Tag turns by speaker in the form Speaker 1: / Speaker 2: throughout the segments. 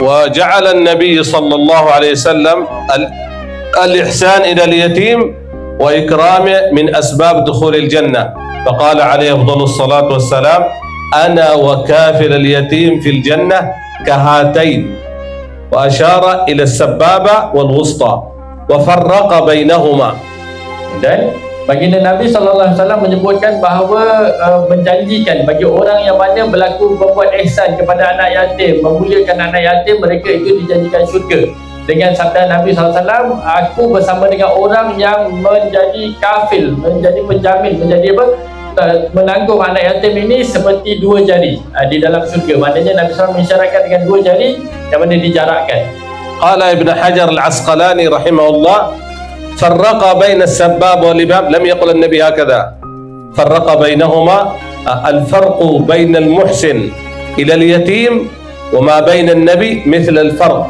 Speaker 1: وجعل النبي صلى الله عليه وسلم ال- الإحسان إلى اليتيم وإكرامه من أسباب دخول الجنة. فقال عليه أفضل الصلاة والسلام أنا وكافل اليتيم في الجنة كهاتين. وأشار إلى السبابة والوسطى وفرق بينهما.
Speaker 2: Baginda Nabi sallallahu alaihi wasallam menyebutkan bahawa uh, menjanjikan bagi orang yang mana berlaku berbuat ihsan kepada anak yatim, memuliakan anak yatim, mereka itu dijanjikan syurga. Dengan sabda Nabi sallallahu alaihi wasallam, aku bersama dengan orang yang menjadi kafil, menjadi penjamin, menjadi apa? menanggung anak yatim ini seperti dua jari uh, di dalam syurga. Maknanya Nabi sallallahu alaihi wasallam mengisyaratkan dengan dua jari yang mana dijarakkan.
Speaker 1: Qala Ibn Hajar Al-Asqalani rahimahullah فرق بين السباب والإمام لم يقل النبي هكذا. فرق بينهما آه، الفرق بين المحسن إلى اليتيم وما بين النبي مثل الفرق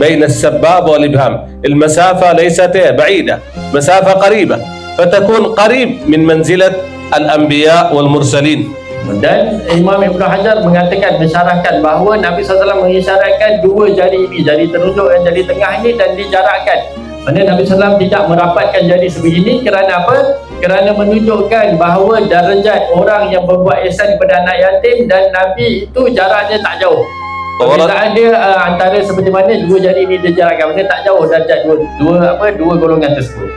Speaker 1: بين السباب والإبهام. المسافة ليست بعيدة مسافة قريبة فتكون قريب من منزلة الأنبياء والمرسلين.
Speaker 2: Dan Imam Ibn Hajar mengatakan, mensyarahkan bahawa Nabi SAW mengisyaratkan dua jari ini, jari telunjuk dan jari tengah ini dan dijarakkan. Mana Nabi SAW tidak merapatkan jari sebegini kerana apa? Kerana menunjukkan bahawa darjat orang yang berbuat ihsan kepada anak yatim dan Nabi itu jaraknya tak jauh.
Speaker 1: Orang-
Speaker 2: Perbezaan dia uh, antara seperti mana dua jari ini dijarakkan. Maksudnya tak jauh darjat dua, dua apa dua golongan tersebut.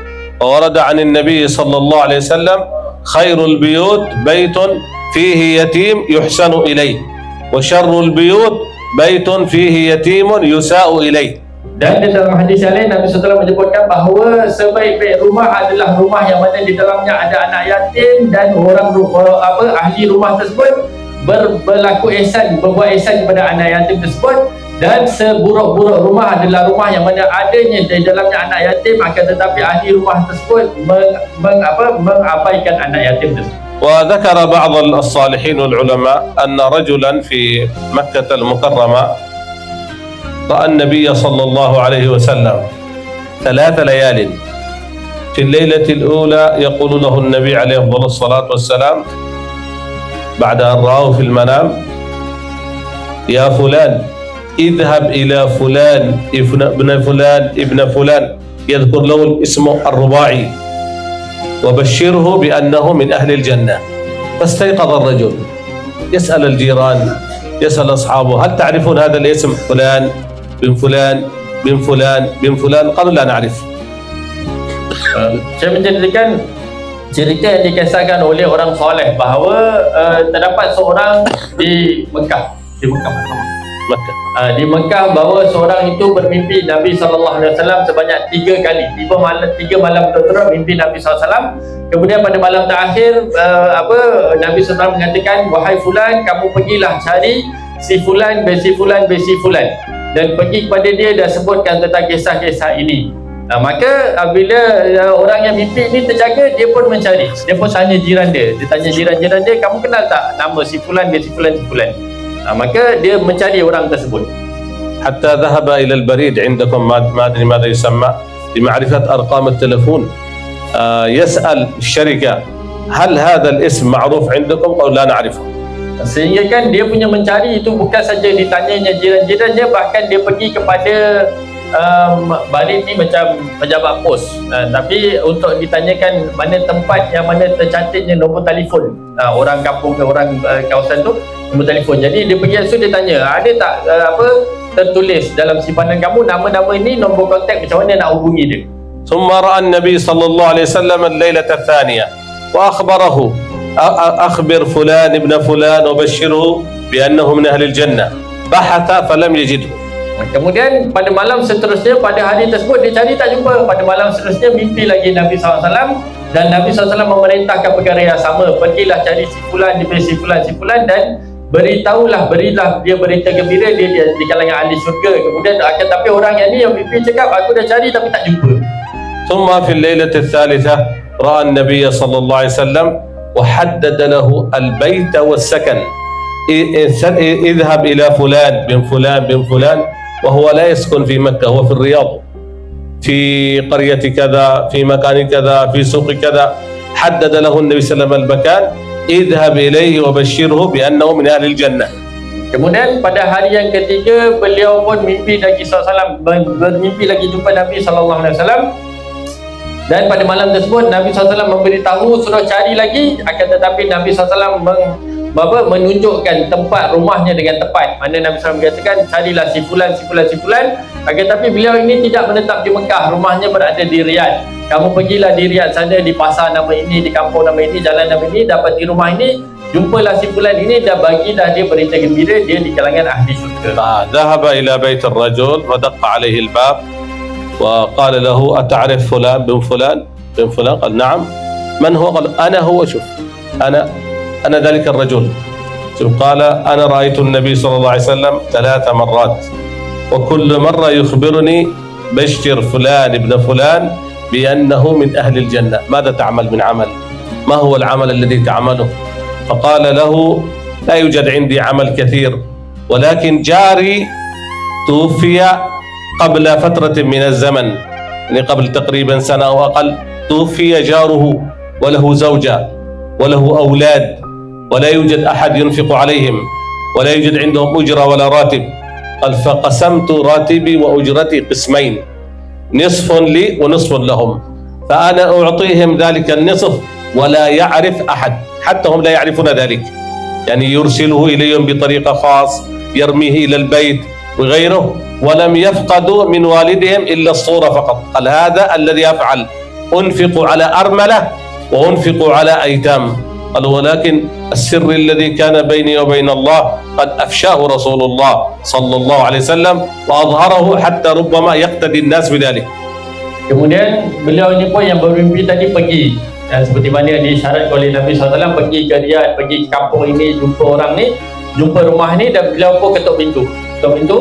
Speaker 1: ورد عن النبي صلى الله عليه وسلم خير البيوت بيت فيه يتيم يحسن إليه وشر البيوت بيت فيه يتيم يساء إليه
Speaker 2: Dan di dalam hadis yang lain Nabi SAW menyebutkan bahawa sebaik-baik rumah adalah rumah yang mana di dalamnya ada anak yatim dan orang ru- apa ahli rumah tersebut ber, berlaku ihsan, berbuat ihsan kepada anak yatim tersebut dan seburuk-buruk rumah adalah rumah yang mana adanya di dalamnya anak yatim akan tetapi ahli rumah tersebut meng, meng, apa, mengabaikan anak yatim tersebut.
Speaker 1: وذكر بعض الصالحين والعلماء أن رجلا في مكة المكرمة رأى النبي صلى الله عليه وسلم ثلاث ليال. في الليلة الأولى يقول له النبي عليه الصلاة والسلام بعد أن رآه في المنام يا فلان اذهب إلى فلان ابن ابن فلان ابن فلان. يذكر له الاسم الرباعي. وبشره بأنه من أهل الجنة. فاستيقظ الرجل. يسأل الجيران يسأل أصحابه هل تعرفون هذا الاسم فلان؟ بن فلان بن فلان بن فلان قالوا لا نعرف
Speaker 2: Uh, saya menceritakan cerita yang dikisahkan oleh orang soleh bahawa uh, terdapat seorang di Mekah di Mekah
Speaker 1: مكة
Speaker 2: uh, di Mekah bahawa seorang itu bermimpi Nabi sallallahu alaihi wasallam sebanyak tiga kali tiga malam tiga malam berturut mimpi Nabi sallallahu alaihi wasallam kemudian pada malam terakhir uh, apa Nabi SAW mengatakan wahai fulan kamu pergilah cari si fulan bin si fulan bin si fulan dan pergi kepada dia dan sebutkan tentang kisah-kisah ini Nah, maka apabila uh, orang yang mimpi ini terjaga dia pun mencari dia pun tanya jiran dia dia tanya jiran-jiran dia kamu kenal tak nama si fulan bin si fulan si fulan nah, maka dia mencari orang tersebut
Speaker 1: حتى ذهب إلى البريد عندكم ما ما أدري ماذا يسمى لمعرفة أرقام التلفون آه، يسأل الشركة هل هذا الاسم معروف عندكم أو لا نعرفه
Speaker 2: sehingga kan dia punya mencari itu bukan saja ditanyanya jiran-jirannya bahkan dia pergi kepada um, balik ni macam pejabat pos uh, tapi untuk ditanyakan mana tempat yang mana tercantiknya nombor telefon uh, orang kampung ke orang uh, kawasan tu nombor telefon jadi dia pergi so dia tanya ada tak uh, apa tertulis dalam simpanan kamu nama-nama ini nombor kontak macam mana nak hubungi dia
Speaker 1: ثم رأى النبي صلى الله عليه وسلم الليلة الثانية وأخبره أ- أ- أخبر فلان ابن فلان وبشره بأنه من أهل الجنة بحث فلم يجده
Speaker 2: Kemudian pada malam seterusnya pada hari tersebut dia cari tak jumpa. Pada malam seterusnya mimpi lagi Nabi SAW dan Nabi SAW memerintahkan perkara yang sama. Pergilah cari si fulan, dia si fulan, si fulan dan beritahulah, berilah dia berita gembira dia, dia di kalangan ahli syurga. Kemudian akan tapi orang yang ni yang mimpi cakap aku dah cari tapi tak jumpa.
Speaker 1: ثم في الليلة الثالثة رأى النبي صلى الله عليه وسلم وحدد له البيت والسكن. اذهب إلى فلان بن فلان بن فلان وهو لا يسكن في مكة هو في الرياض. في قرية كذا في مكان كذا في سوق كذا. حدد له النبي صلى الله عليه وسلم المكان. اذهب إليه وبشره بأنه من أهل الجنة.
Speaker 2: Kemudian pada hari yang ketiga beliau pun mimpi Nabi SAW bermimpi lagi jumpa Nabi SAW Dan pada malam tersebut Nabi SAW memberitahu suruh cari lagi akan tetapi Nabi SAW meng, apa, menunjukkan tempat rumahnya dengan tepat. Mana Nabi SAW mengatakan carilah si fulan, si fulan, si fulan akan tetapi beliau ini tidak menetap di Mekah rumahnya berada di Riyadh. Kamu pergilah di Riyadh sana di pasar nama ini, di kampung nama ini, jalan nama ini dapat di rumah ini jumpalah si fulan ini dan bagilah dia berita gembira dia di kalangan ahli syurga.
Speaker 1: Ah, zahaba ila bait al-rajul wa daqqa alaihi al-bab. وقال له أتعرف فلان بن فلان بن فلان؟ قال نعم. من هو؟ قال أنا هو. شوف أنا أنا ذلك الرجل. شوف قال أنا رأيت النبي صلى الله عليه وسلم ثلاث مرات. وكل مرة يخبرني بشر فلان ابن فلان بأنه من أهل الجنة. ماذا تعمل من عمل؟ ما هو العمل الذي تعمله؟ فقال له لا يوجد عندي عمل كثير. ولكن جاري توفي قبل فترة من الزمن يعني قبل تقريبا سنة أو أقل توفي جاره وله زوجة وله أولاد ولا يوجد أحد ينفق عليهم ولا يوجد عندهم أجرة ولا راتب. قال فقسمت راتبي وأجرتي قسمين نصف لي ونصف لهم فأنا أعطيهم ذلك النصف ولا يعرف أحد حتى هم لا يعرفون ذلك. يعني يرسله إليهم بطريقة خاص يرميه إلى البيت وغيره ولم يفقدوا من والدهم إلا الصورة فقط. قال هذا الذي أفعل. أنفق على أرملة وأنفق على أيتام. قال ولكن السر الذي كان بيني وبين الله قد أفشاه رسول الله صلى الله عليه وسلم وأظهره حتى ربما يقتدي الناس بذلك.
Speaker 2: Kemudian beliau ini pun yang bermimpi tadi pergi. Dan seperti mana disyarat oleh Nabi SAW pergi ke Riyadh, pergi ke kampung ini jumpa orang ni jumpa rumah ni dan beliau pun ketuk pintu. Ketuk pintu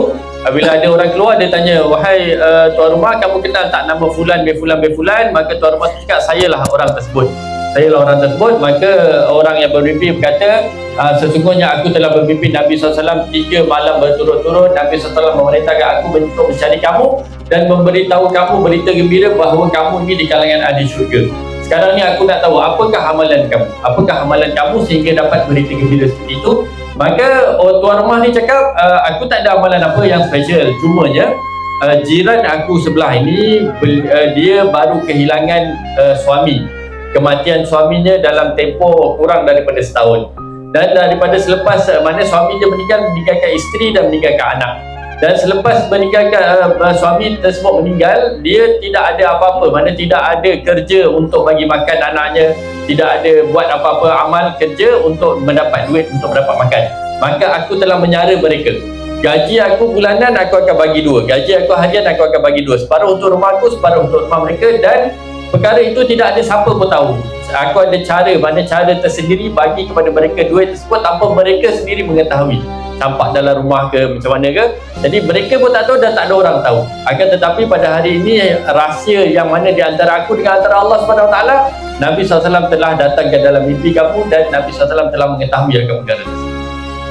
Speaker 2: bila ada orang keluar dia tanya wahai uh, tuan rumah kamu kenal tak nama fulan bin fulan bin fulan? Maka tuan rumah tu cakap sayalah orang tersebut. Sayalah orang tersebut. Maka orang yang bermimpi berkata uh, sesungguhnya aku telah bermimpi Nabi SAW tiga malam berturut-turut. Nabi SAW memerintahkan aku untuk mencari kamu dan memberitahu kamu berita gembira bahawa kamu ini di kalangan ahli syurga. Sekarang ni aku nak tahu apakah amalan kamu? Apakah amalan kamu sehingga dapat berita gembira seperti itu maka oh, tuan rumah ni cakap uh, aku tak ada amalan apa yang special. Cumanya uh, jiran aku sebelah ini uh, dia baru kehilangan uh, suami. Kematian suaminya dalam tempoh kurang daripada setahun. Dan daripada selepas uh, mana suami dia meninggal meninggalkan isteri dan meninggalkan anak dan selepas meninggalkan uh, suami tersebut meninggal dia tidak ada apa-apa. Mana tidak ada kerja untuk bagi makan anaknya. Tidak ada buat apa-apa amal kerja untuk mendapat duit untuk mendapat makan. Maka aku telah menyara mereka. Gaji aku bulanan aku akan bagi dua. Gaji aku harian aku akan bagi dua. Separuh untuk rumah aku separuh untuk rumah mereka. Dan perkara itu tidak ada siapa pun tahu. Aku ada cara mana cara tersendiri bagi kepada mereka duit tersebut tanpa mereka sendiri mengetahui campak dalam rumah ke macam mana ke jadi mereka pun tak tahu dan tak ada orang tahu akan tetapi pada hari ini rahsia yang mana di antara aku dengan antara Allah Subhanahu Wa Taala Nabi SAW telah datang ke dalam mimpi kamu dan Nabi SAW telah mengetahui akan perkara tersebut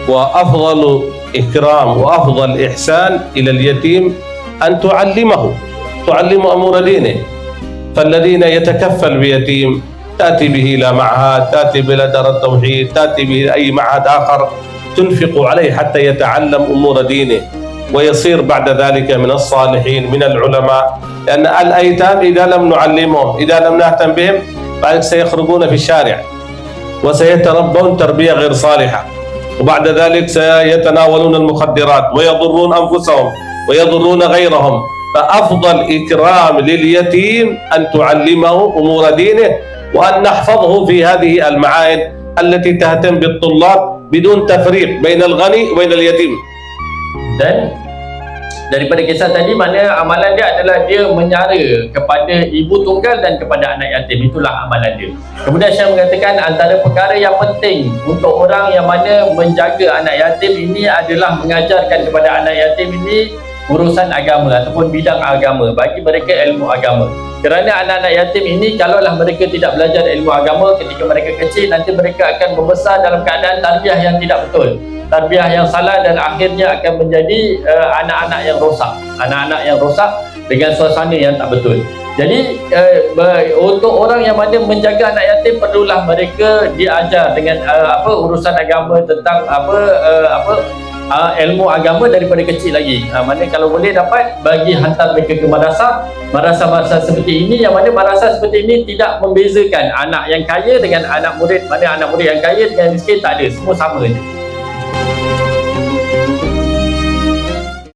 Speaker 1: وأفضل إكرام وأفضل إحسان إلى اليتيم أن تعلمه تعلم أمور دينه فالذين يتكفل بيتيم تأتي به إلى معهد تأتي إلى دار التوحيد تأتي به إلى أي معهد آخر تنفق عليه حتى يتعلم أمور دينه ويصير بعد ذلك من الصالحين من العلماء. لأن الأيتام إذا لم نعلمهم إذا لم نهتم بهم بعد سيخرجون في الشارع وسيتربون تربية غير صالحة. وبعد ذلك سيتناولون المخدرات ويضرون أنفسهم ويضرون غيرهم. فأفضل إكرام لليتيم أن تعلمه أمور دينه وأن نحفظه في هذه المعاهد التي تهتم بالطلاب bidun tafriq bainal ghani bainal yatim.
Speaker 2: Dan daripada kisah tadi mana amalan dia adalah dia menyara kepada ibu tunggal dan kepada anak yatim. Itulah amalan dia. Kemudian saya mengatakan antara perkara yang penting untuk orang yang mana menjaga anak yatim ini adalah mengajarkan kepada anak yatim ini urusan agama ataupun bidang agama bagi mereka ilmu agama. Kerana anak-anak yatim ini kalaulah mereka tidak belajar ilmu agama ketika mereka kecil nanti mereka akan membesar dalam keadaan tarbiyah yang tidak betul. Tarbiyah yang salah dan akhirnya akan menjadi uh, anak-anak yang rosak. Anak-anak yang rosak dengan suasana yang tak betul. Jadi uh, untuk orang yang mana menjaga anak yatim perlulah mereka diajar dengan uh, apa urusan agama tentang apa uh, apa uh, ilmu agama daripada kecil lagi. Uh, mana kalau boleh dapat bagi hantar mereka ke madrasah, madrasah-madrasah seperti ini yang mana madrasah seperti ini tidak membezakan anak yang kaya dengan anak murid mana anak murid yang kaya dengan miskin tak ada, semua sama je.